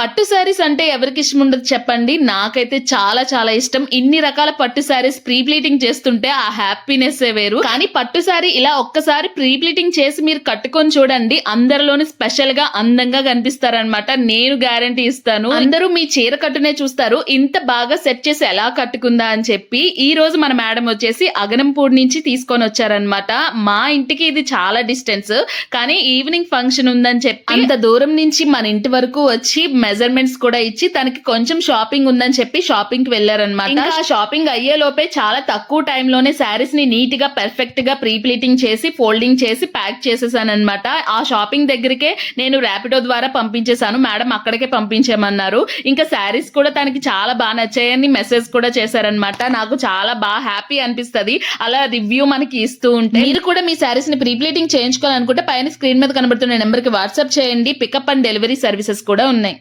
పట్టు శారీస్ అంటే ఎవరికి ఇష్టం ఉండదు చెప్పండి. నాకైతే చాలా చాలా ఇష్టం. ఇన్ని రకాల పట్టు శారీస్ ప్రీ ప్లీటింగ్ చేస్తుంటే ఆ హ్యాపీనెస్ వేరు. కానీ పట్టు శారీ ఇలా ఒక్కసారి ప్రీ ప్లీటింగ్ చేసి మీరు కట్టుకొని చూడండి. అందరిలోని స్పెషల్గా అందంగా కనిపిస్తారనమాట నేను గ్యారంటీ ఇస్తాను. అందరూ మీ చీర కట్టునే చూస్తారు. ఇంత బాగా సెట్ చేసి ఎలా కట్టుకుందా అని చెప్పి ఈ రోజు మన మేడం వచ్చేసి అగనంపూడి నుంచి తీసుకొని వచ్చారనమాట మా ఇంటికి ఇది చాలా డిస్టెన్స్. కానీ ఈవినింగ్ ఫంక్షన్ ఉందని చెప్పి అంత దూరం నుంచి మన ఇంటి వరకు వచ్చి మెజర్మెంట్స్ కూడా ఇచ్చి తనకి కొంచెం షాపింగ్ ఉందని చెప్పి షాపింగ్కి వెళ్ళారనమాట ఇంకా ఆ షాపింగ్ అయ్యే లోపే చాలా తక్కువ time లోనే శారీస్ని నీట్గా పర్ఫెక్ట్గా ప్రీ ప్లీటింగ్ చేసి ఫోల్డింగ్ చేసి ప్యాక్ చేసేసాను అనమాట ఆ షాపింగ్ దగ్గరికే నేను ర్యాపిడో ద్వారా పంపించేశాను. మేడం అక్కడికే పంపించేమన్నారు ఇంకా శారీస్ కూడా తనకి చాలా బాగా నచ్చాయని మెసేజ్ కూడా చేశారనమాట నాకు చాలా బాగా హ్యాపీ అనిపిస్తది. అలా రివ్యూ మనకి ఇస్తూ ఉంటే. మీరు కూడా మీ శారీస్ని ప్రీ ప్లీటింగ్ చేయించుకోవాలనుకుంటే పైన స్క్రీన్ మీద కనబడుతున్న నెంబర్కి వాట్సాప్ చేయండి. పికప్ అండ్ డెలివరీ సర్వీసెస్ కూడా ఉన్నాయి.